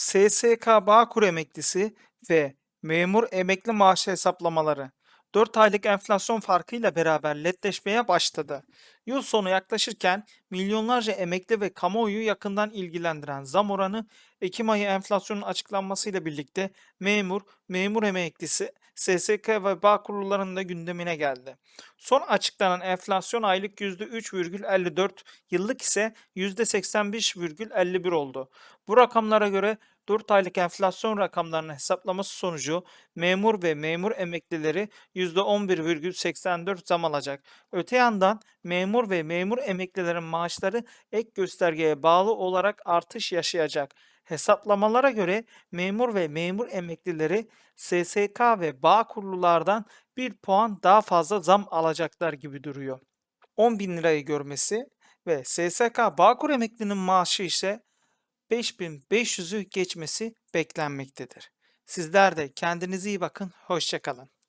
SSK Bağkur emeklisi ve memur emekli maaşı hesaplamaları 4 aylık enflasyon farkıyla beraber netleşmeye başladı. Yıl sonu yaklaşırken milyonlarca emekli ve kamuoyu yakından ilgilendiren zam oranı Ekim ayı enflasyonun açıklanmasıyla birlikte memur, memur emeklisi, SSK ve bağ kurullarının da gündemine geldi. Son açıklanan enflasyon aylık %3,54, yıllık ise %85,51 oldu. Bu rakamlara göre 4 aylık enflasyon rakamlarının hesaplaması sonucu memur ve memur emeklileri %11,84 zam alacak. Öte yandan memur ve memur emeklilerin maaşları ek göstergeye bağlı olarak artış yaşayacak. Hesaplamalara göre memur ve memur emeklileri SSK ve bağ kurululardan 1 puan daha fazla zam alacaklar gibi duruyor. 10 bin lirayı görmesi ve SSK Bağkur emeklinin maaşı ise 5500'ü geçmesi beklenmektedir. Sizler de kendinize iyi bakın, hoşçakalın.